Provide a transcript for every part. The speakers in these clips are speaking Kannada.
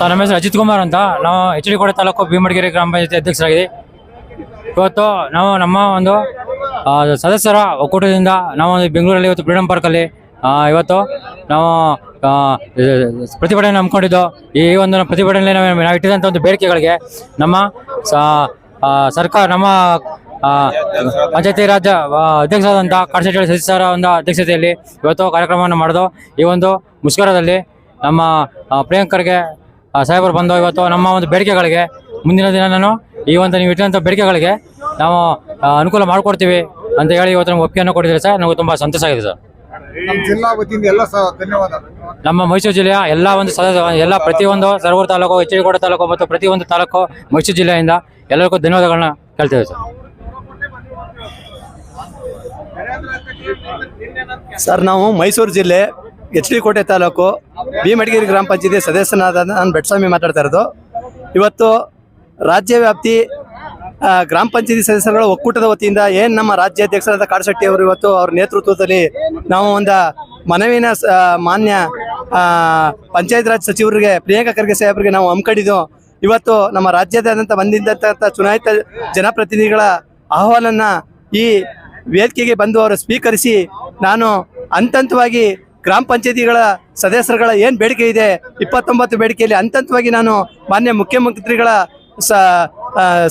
ಸರ್ ನಮ್ಮ ಹೆಸರು ಅಜಿತ್ ಕುಮಾರ್ ಅಂತ. ನಾವು ಎಚ್ ಡಿ ಕೋಟೆ ತಾಲೂಕು ಭೀಮಡಗಿರಿ ಗ್ರಾಮ ಪಂಚಾಯತಿ ಅಧ್ಯಕ್ಷರಾಗಿದೆ. ಇವತ್ತು ನಾವು ನಮ್ಮ ಒಂದು ಸದಸ್ಯರ ಒಕ್ಕೂಟದಿಂದ ನಾವು ಒಂದು ಬೆಂಗಳೂರಲ್ಲಿ ಇವತ್ತು ಫ್ರೀಡಂ ಪಾರ್ಕಲ್ಲಿ ಇವತ್ತು ನಾವು ಪ್ರತಿಭಟನೆ ಹಮ್ಮಿಕೊಂಡಿದ್ದು. ಈ ಒಂದು ಪ್ರತಿಭಟನೆಯಲ್ಲಿ ನಾವು ಇಟ್ಟಿದಂಥ ಒಂದು ಬೇಡಿಕೆಗಳಿಗೆ ನಮ್ಮ ಸರ್ಕಾರ ನಮ್ಮ ಪಂಚಾಯತಿ ರಾಜ್ ಆ, ಅಧ್ಯಕ್ಷರಾದಂಥ ಕಾಡಶೆಟ್ಟಿ ಸದಸ್ಯರ ಒಂದು ಅಧ್ಯಕ್ಷತೆಯಲ್ಲಿ ಇವತ್ತು ಕಾರ್ಯಕ್ರಮವನ್ನು ಮಾಡಿದು. ಈ ಒಂದು ಮುಷ್ಕರದಲ್ಲಿ ನಮ್ಮ ಪ್ರಿಯಾಂಕರಿಗೆ ಸಾಹೇಬರು ಬಂದು ಇವತ್ತು ನಮ್ಮ ಒಂದು ಬೇಡಿಕೆಗಳಿಗೆ ಮುಂದಿನ ದಿನ ನಾನು ಈ ಒಂದು ನೀವು ಇಟ್ಟಂಥ ಬೇಡಿಕೆಗಳಿಗೆ ನಾವು ಅನುಕೂಲ ಮಾಡಿಕೊಡ್ತೀವಿ ಅಂತ ಹೇಳಿ ಇವತ್ತು ನಮ್ಗೆ ಒಪ್ಪಿಗೆಯನ್ನು ಕೊಟ್ಟಿದ್ದೀರಿ ಸರ್. ನಮಗೆ ತುಂಬ ಸಂತೋಷ ಆಗಿದೆ ಸರ್. ನಮ್ಮ ಜಿಲ್ಲಾ ವತಿಯಿಂದ ಎಲ್ಲ ಸಹ ಧನ್ಯವಾದ. ನಮ್ಮ ಮೈಸೂರು ಜಿಲ್ಲೆಯ ಎಲ್ಲ ಒಂದು ಸದಸ್ಯ ಎಲ್ಲ ಪ್ರತಿಯೊಂದು ಸರಗೂರು ತಾಲೂಕು ಎಚ್ ಡಿ ಕೋಟೆ ತಾಲೂಕು ಮತ್ತು ಪ್ರತಿಯೊಂದು ತಾಲೂಕು ಮೈಸೂರು ಜಿಲ್ಲೆಯಿಂದ ಎಲ್ಲರಿಗೂ ಧನ್ಯವಾದಗಳನ್ನ ಕೇಳ್ತೇವೆ ಸರ್. ಸರ್ ನಾವು ಮೈಸೂರು ಜಿಲ್ಲೆ ಎಚ್ ಡಿ ಕೋಟೆ ತಾಲೂಕು ಭೀಮಡಿಗೇರಿ ಗ್ರಾಮ ಪಂಚಾಯತಿ ಸದಸ್ಯನಾದ ನಾನು ಬೆಟ್ಸ್ವಾಮಿ ಮಾತಾಡ್ತಾ ಇರೋದು. ಇವತ್ತು ರಾಜ್ಯ ವ್ಯಾಪ್ತಿ ಗ್ರಾಮ ಪಂಚಾಯತಿ ಸದಸ್ಯರುಗಳ ಒಕ್ಕೂಟದ ವತಿಯಿಂದ ಏನು ನಮ್ಮ ರಾಜ್ಯಾಧ್ಯಕ್ಷರಾದ ಕಾಡಶೆಟ್ಟಿ ಅವರು ಇವತ್ತು ಅವ್ರ ನೇತೃತ್ವದಲ್ಲಿ ನಾವು ಒಂದು ಮನವಿನ ಮಾನ್ಯ ಪಂಚಾಯತ್ ರಾಜ್ ಸಚಿವರಿಗೆ, ಪ್ರಿಯಾಂಕಾ ಖರ್ಗೆ ಸಾಹೇಬರಿಗೆ ನಾವು ಹಮ್ಮಿಕೊಂಡಿದ್ದು. ಇವತ್ತು ನಮ್ಮ ರಾಜ್ಯದಾದ್ಯಂತ ಬಂದಿದ್ದಂಥ ಚುನಾಯಿತ ಜನಪ್ರತಿನಿಧಿಗಳ ಅಹವಾಲನ್ನ ಈ ವೇದಿಕೆಗೆ ಬಂದು ಅವರು ಸ್ವೀಕರಿಸಿ ನಾನು ಹಂತ ಹಂತವಾಗಿ ಗ್ರಾಮ ಪಂಚಾಯತಿಗಳ ಸದಸ್ಯರುಗಳ ಏನು ಬೇಡಿಕೆ ಇದೆ? ಇಪ್ಪತ್ತೊಂಬತ್ತು ಬೇಡಿಕೆಯಲ್ಲಿ ಅಂತಂತವಾಗಿ ನಾನು ಮಾನ್ಯ ಮುಖ್ಯಮಂತ್ರಿಗಳ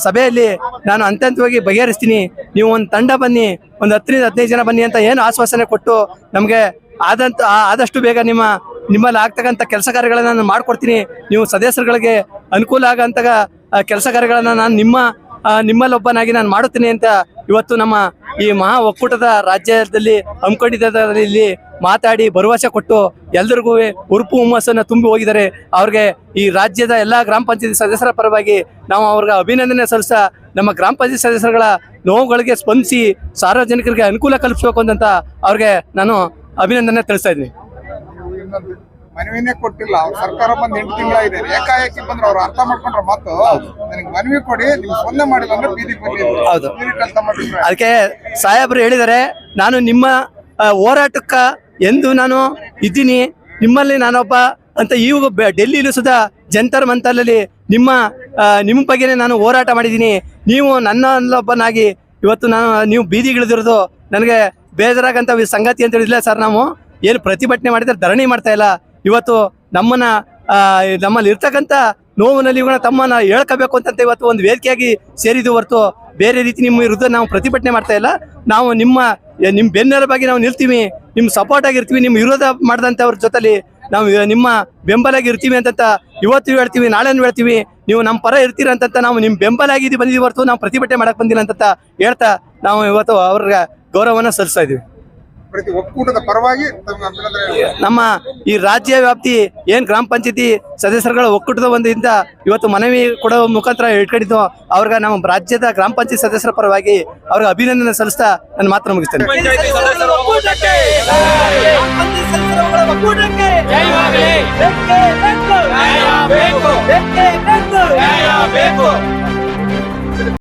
ಸಭೆಯಲ್ಲಿ ನಾನು ಅಂತಂತವಾಗಿ ಬಗೆಹರಿಸ್ತೀನಿ. ನೀವು ಒಂದು ತಂಡ ಬನ್ನಿ, ಒಂದು ಹತ್ತರಿಂದ ಹದಿನೈದು ಜನ ಬನ್ನಿ ಅಂತ ಏನು ಆಶ್ವಾಸನೆ ಕೊಟ್ಟು ನಮಗೆ ಆದಂತ ಆದಷ್ಟು ಬೇಗ ನಿಮ್ಮ, ನಿಮ್ಮಲ್ಲಿ ಆಗ್ತಕ್ಕಂಥ ಕೆಲಸ ಕಾರ್ಯಗಳನ್ನ ನಾನು ಮಾಡ್ಕೊಡ್ತೀನಿ. ನೀವು ಸದಸ್ಯರುಗಳಿಗೆ ಅನುಕೂಲ ಆಗಂತ ಕೆಲಸ ಕಾರ್ಯಗಳನ್ನ ನಾನು ನಿಮ್ಮ ನಿಮ್ಮಲ್ಲೊಬ್ಬನಾಗಿ ನಾನು ಮಾಡುತ್ತೀನಿ ಅಂತ ಇವತ್ತು ನಮ್ಮ ಈ ಮಹಾ ಒಕ್ಕೂಟದ ರಾಜ್ಯದಲ್ಲಿ ಹಮ್ಮಿಕೊಂಡಿದ್ದಲ್ಲಿ ಮಾತಾಡಿ ಭರವಸೆ ಕೊಟ್ಟು ಎಲ್ರಿಗೂ ಉರುಪು ಹುಮ್ಮಸ್ಸನ್ನು ತುಂಬಿ ಹೋಗಿದ್ದಾರೆ. ಅವ್ರಿಗೆ ಈ ರಾಜ್ಯದ ಎಲ್ಲ ಗ್ರಾಮ ಪಂಚಾಯತಿ ಸದಸ್ಯರ ಪರವಾಗಿ ನಾವು ಅವ್ರಿಗೆ ಅಭಿನಂದನೆ ಸಲ್ಲಿಸ್ತಾ ನಮ್ಮ ಗ್ರಾಮ ಪಂಚಾಯತ್ ಸದಸ್ಯರುಗಳ ನೋವುಗಳಿಗೆ ಸ್ಪಂದಿಸಿ ಸಾರ್ವಜನಿಕರಿಗೆ ಅನುಕೂಲ ಕಲ್ಪಿಸಬೇಕು ಅಂತ ಅವ್ರಿಗೆ ನಾನು ಅಭಿನಂದನೆ ತಿಳಿಸ್ತಾ ಇದ್ದೀನಿ. ನೀವು ಮನವಿನೇ ಕೊಟ್ಟಿಲ್ಲ. ಅವ್ರ ಸರ್ಕಾರ ಬಂದು ಎಂಟು ಇದೆ. ಏಕಾಏಕಿ ಬಂದ್ರೆ ಅವ್ರು ಅರ್ಥ ಮಾಡ್ಕೊಂಡ್ರ ಮತ್ತು ನನಗೆ ಮನವಿ ಕೊಡಿ ನೀವು ಸೊನ್ನೆ ಮಾಡಿಲ್ಲ ಅಂದ್ರೆ ಬೀದಿ ಹೌದು. ಅದಕ್ಕೆ ಸಾಹೇಬ್ರು ಹೇಳಿದ್ದಾರೆ ನಾನು ನಿಮ್ಮ ಹೋರಾಟಕ್ಕ ಎಂದು ನಾನು ಇದ್ದೀನಿ. ನಿಮ್ಮಲ್ಲಿ ನಾನೊಬ್ಬ ಅಂತ ಈಗ ಡೆಲ್ಲಿಲೂ ಸುಧಾ ಜಂತರ್ ಮಂತರ್ನಲ್ಲಿ ನಿಮ್ಮ ನಿಮ್ಮ ಬಗ್ಗೆನೇ ನಾನು ಹೋರಾಟ ಮಾಡಿದ್ದೀನಿ. ನೀವು ನನ್ನಲ್ಲೊಬ್ಬನಾಗಿ ಇವತ್ತು ನಾನು, ನೀವು ಬೀದಿಗಿಳಿದಿರೋದು ನನಗೆ ಬೇಜಾರಾಗಂತ ಸಂಗತಿ ಅಂತ ಹೇಳಿದಿಲ್ಲ ಸರ್ ನಾವು? ಏನು ಪ್ರತಿಭಟನೆ ಮಾಡಿದ್ರೆ ಧರಣಿ ಮಾಡ್ತಾ ಇಲ್ಲ. ಇವತ್ತು ನಮ್ಮನ್ನ ನಮ್ಮಲ್ಲಿ ಇರ್ತಕ್ಕಂಥ ನೋವಿನಲ್ಲಿ ಇವನ್ನ ತಮ್ಮನ್ನ ಹೇಳ್ಕೋಬೇಕು ಅಂತ ಇವತ್ತು ಒಂದು ವೇದಿಕೆಯಾಗಿ ಸೇರಿದ್ದು ಹೊರತು ಬೇರೆ ರೀತಿ ನಿಮ್ಮ ವಿರುದ್ಧ ನಾವು ಪ್ರತಿಭಟನೆ ಮಾಡ್ತಾ ಇಲ್ಲ. ನಾವು ನಿಮ್ಮ ನಿಮ್ಮ ಬೆನ್ನೆಲುಬಾಗಿ ನಾವು ನಿಲ್ತೀವಿ. ನಿಮ್ಮ ಸಪೋರ್ಟ್ ಆಗಿರ್ತೀವಿ. ನಿಮ್ಮ ವಿರೋಧ ಮಾಡಿದಂಥವ್ರ ಜೊತೆಲಿ ನಾವು ನಿಮ್ಮ ಬೆಂಬಲಾಗಿ ಇರ್ತೀವಿ ಅಂತ ಇವತ್ತು ಹೇಳ್ತೀವಿ, ನಾಳೆನೂ ಹೇಳ್ತೀವಿ. ನೀವು ನಮ್ಮ ಪರ ಇರ್ತೀರ ಅಂತ ನಾವು ನಿಮ್ಮ ಬೆಂಬಲ ಆಗಿದ್ದು ಬಂದಿದ್ದೀವಿ ಹೊರತು ನಾವು ಪ್ರತಿಭಟನೆ ಮಾಡಕ್ ಬಂದಿಲ್ಲ ಅಂತ ಹೇಳ್ತಾ ನಾವು ಇವತ್ತು ಅವ್ರಿಗೆ ಗೌರವವನ್ನು ಸಲ್ಲಿಸ್ತಾ ಇದೀವಿ ಪ್ರತಿ ಒಕ್ಕೂಟದ ಪರವಾಗಿ ನಮ್ಮ ಈ ರಾಜ್ಯ ವ್ಯಾಪ್ತಿ ಏನ್ ಗ್ರಾಮ ಪಂಚಾಯತಿ ಸದಸ್ಯರುಗಳ ಒಕ್ಕೂಟದ ಒಂದಿಂದ ಇವತ್ತು ಮನವಿ ಕೊಡೋ ಮುಖಾಂತರ ಇಟ್ಕೊಂಡಿದ್ದು ಅವ್ರಿಗೆ ನಮ್ಮ ರಾಜ್ಯದ ಗ್ರಾಮ ಪಂಚಾಯತ್ ಸದಸ್ಯರ ಪರವಾಗಿ ಅವ್ರಿಗೆ ಅಭಿನಂದನೆ ಸಲ್ಲಿಸ್ತಾ ನನ್ನ ಮಾತ್ರ ಮುಗಿಸ್ತೇನೆ. ಬೇಕು